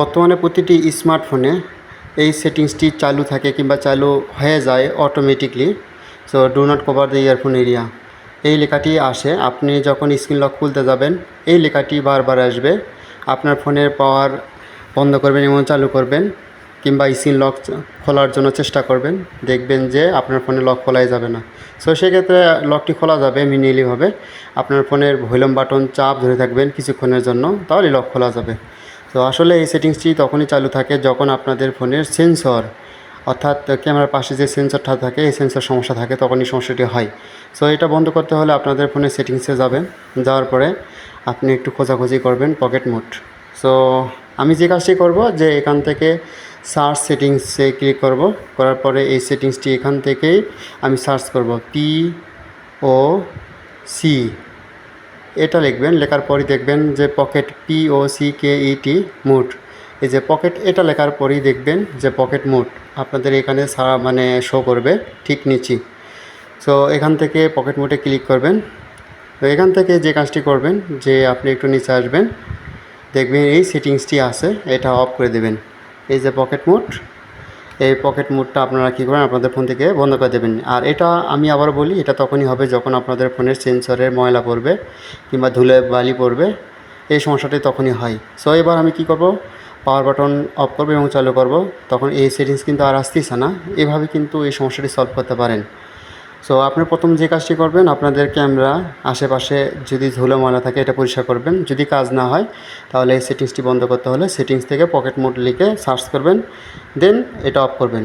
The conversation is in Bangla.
বর্তমানে প্রতিটি স্মার্টফোনে এই সেটিংসটি চালু থাকে কিংবা চালু হয়ে যায় automatically so do not cover the earphone area এই লেখাটি আসে, আপনি যখন স্ক্রিন লক খুলতে যাবেন, এই লেখাটি বারবার আসবে, আপনার ফোনের পাওয়ার বন্ধ করবেন এবং চালু করবেন, কিংবা স্ক্রিন লক খোলার জন্য চেষ্টা করবেন, দেখবেন যে আপনার ফোনে লক খোলাই যাবে না। সো সেক্ষেত্রে লকটি খোলা যাবে মিনিমালিভাবে আপনার ফোনের ভলিউম বাটন চাপ ধরে থাকবেন কিছুক্ষণের জন্য, তাহলে লক খোলা যাবে। তো আসলে এই সেটিংসটি তখনই চালু থাকে যখন আপনাদের ফোনের সেন্সর, অর্থাৎ ক্যামেরার পাশে যে সেন্সরটা থাকে, এই সেন্সর সমস্যা থাকে, তখনই সমস্যাটি হয়। সো এটা বন্ধ করতে হলে আপনাদের ফোনের সেটিংসে যাবেন। যাওয়ার পরে আপনি একটু খোঁজাখুঁজি করবেন পকেট মোড। সো আমি যে কাজটি করব যে এখান থেকে সার্চ সেটিংসে ক্লিক করব। করার পরে এই সেটিংসটি এখান থেকেই আমি সার্চ করব পি ও সি এটা লিখবেন, লেখার পরই দেখবেন যে pocket P O C K E T mode এই যে পকেট এটা লেখার পরেই দেখবেন যে পকেট মুড আপনাদের এখানে সারা মানে শো করবে ঠিক নিচে সো এখান থেকে পকেট মোডে ক্লিক করবেন। তো এখান থেকে যে কাজটি করবেন, যে আপনি একটু নিচে আসবেন, দেখবেন এই সেটিংসটি আছে, এটা অফ করে দেবেন। এই যে পকেট মোড এই পকেট মুডটা আপনারা কী করেন, আপনাদের ফোন থেকে বন্ধ করে দেবেন। আর এটা আমি আবার বলি, এটা তখনই হবে যখন আপনাদের ফোনের সেন্সরের ময়লা পড়বে কিংবা ধুলে বালি পড়বে, এই সমস্যাটি তখনই হয়। সো এবার আমি কি করব পাওয়ার বাটন অফ করব এবং চালু করব। তখন এই সেটিংস কিন্তু আর আসতেছে না। এভাবে কিন্তু এই সমস্যাটি সলভ করতে পারেন। সো আপনি প্রথম যে কাজটি করবেন, আপনাদের ক্যামেরা আশেপাশে যদি ধুলো ময়লা থাকে, এটা পরিষ্কার করবেন। যদি কাজ না হয়, তাহলে এই সেটিংসটি বন্ধ করতে হলে সেটিংস থেকে পকেট মোড লিখে সার্চ করবেন। দেন এটা অফ করবেন।